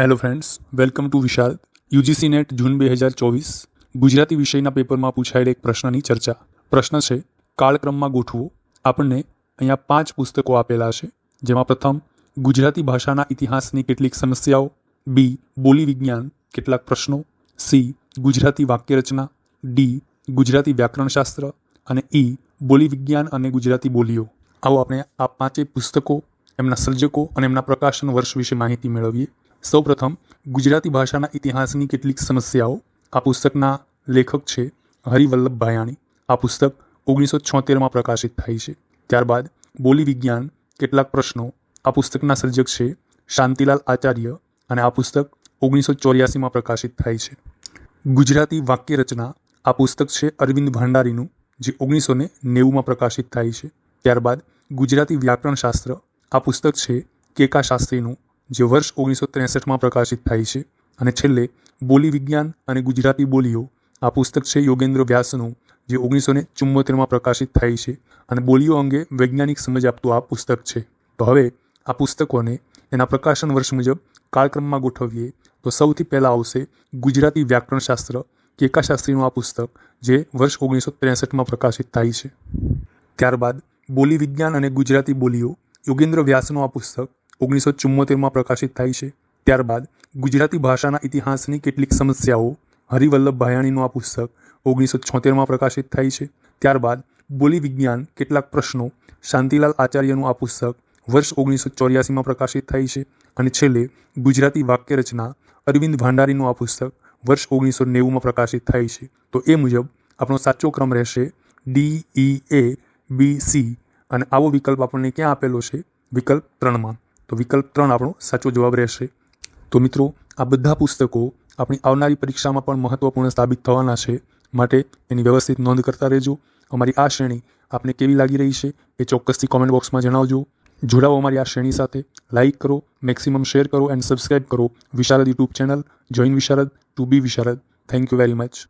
Hello friends welcome to Vishal UGC NET June બે હજાર ચોવીસ. ગુજરાતી વિષયના પેપરમાં પૂછાયેલ એક પ્રશ્નની ચર્ચા. પ્રશ્ન છે, કાળક્રમમાં ગોઠવો. આપણને અહીંયા પાંચ પુસ્તકો આપેલા છે, જેમાં પ્રથમ, ગુજરાતી ભાષાના ઇતિહાસની કેટલીક સમસ્યાઓ. બી, બોલી વિજ્ઞાન, કેટલાક પ્રશ્નો. સી, ગુજરાતી વાક્યરચના. ડી, ગુજરાતી વ્યાકરણશાસ્ત્ર. અને ઈ, બોલી વિજ્ઞાન અને ગુજરાતી બોલીઓ. આવો આપણે આ પાંચેય પુસ્તકો, એમના સર્જકો અને એમના પ્રકાશન વર્ષ વિશે માહિતી મેળવીએ. સૌપ્રથમ, ગુજરાતી ભાષાના ઇતિહાસની કેટલીક સમસ્યાઓ. આ પુસ્તકના લેખક છે હરિવલ્લભ ભાયાણી. આ પુસ્તક ઓગણીસો છોતેરમાં પ્રકાશિત થાય છે. ત્યારબાદ બોલી વિજ્ઞાન, કેટલાક પ્રશ્નો. આ પુસ્તકના સર્જક છે શાંતિલાલ આચાર્ય અને આ પુસ્તક ઓગણીસો ચોર્યાસીમાં પ્રકાશિત થાય છે. ગુજરાતી વાક્ય રચના આ પુસ્તક છે અરવિંદ ભંડારીનું, જે ઓગણીસો ને નેવુંમાં પ્રકાશિત થાય છે. ત્યારબાદ ગુજરાતી વ્યાકરણ શાસ્ત્ર આ પુસ્તક છે કેકા શાસ્ત્રીનું જે વર્ષ ઓગણીસો ત્રેસઠમાં પ્રકાશિત થાય છે અને છેલ્લે બોલી વિજ્ઞાન અને ગુજરાતી બોલીઓ, આ પુસ્તક છે યોગેન્દ્ર વ્યાસનું, જે ઓગણીસો ને ચુમ્મોતેરમાં પ્રકાશિત થાય છે અને બોલીઓ અંગે વૈજ્ઞાનિક સમજ આપતું આ પુસ્તક છે. તો હવે આ પુસ્તકોને એના પ્રકાશન વર્ષ મુજબ કાળક્રમમાં ગોઠવીએ. તો સૌથી પહેલાં આવશે ગુજરાતી વ્યાકરણશાસ્ત્ર કેકા શાસ્ત્રીનું આ પુસ્તક, જે વર્ષ ઓગણીસો ત્રેસઠમાં પ્રકાશિત થાય છે. ત્યારબાદ બોલી વિજ્ઞાન અને ગુજરાતી બોલીઓ, યોગેન્દ્ર વ્યાસનું આ પુસ્તક ઓગણીસો ચુમ્મોતેરમાં પ્રકાશિત થાય છે. ત્યારબાદ ગુજરાતી ભાષાના ઇતિહાસની કેટલીક સમસ્યાઓ હરિવલ્લભ ભાયાણીનું આ પુસ્તક ઓગણીસો છોતેરમાં પ્રકાશિત થાય છે. ત્યારબાદ બોલી વિજ્ઞાન કેટલાક પ્રશ્નો શાંતિલાલ આચાર્યનું આ પુસ્તક વર્ષ ઓગણીસો ચોર્યાસીમાં પ્રકાશિત થાય છે. અને છેલ્લે ગુજરાતી વાક્ય રચના અરવિંદ ભાંડારીનું આ પુસ્તક વર્ષ ઓગણીસો નેવુંમાં પ્રકાશિત થાય છે. તો એ મુજબ આપણો સાચો ક્રમ રહેશે ડી, ઈ, એ, બી, સી અને આવો વિકલ્પ આપણને ક્યાં આપેલો છે? વિકલ્પ ત્રણમાં. તો વિકલ્પ ત્રણ આપણો સાચો જવાબ રહેશે. તો મિત્રો, આ બધા પુસ્તકો આપણી આવનારી પરીક્ષામાં પણ મહત્ત્વપૂર્ણ સાબિત થવાના છે. માટે એની વ્યવસ્થિત નોંધ કરતા રહેજો. અમારી આ શ્રેણી આપને કેવી લાગી રહી છે એ ચોક્કસથી કોમેન્ટ બોક્સમાં જણાવજો. જોડાઓ અમારી આ શ્રેણી સાથે. લાઇક કરો મેક્સિમમ શેર કરો એન્ડ સબસ્ક્રાઇબ કરો Visharad YouTube channel join Visharad to be Visharad. Thank you very much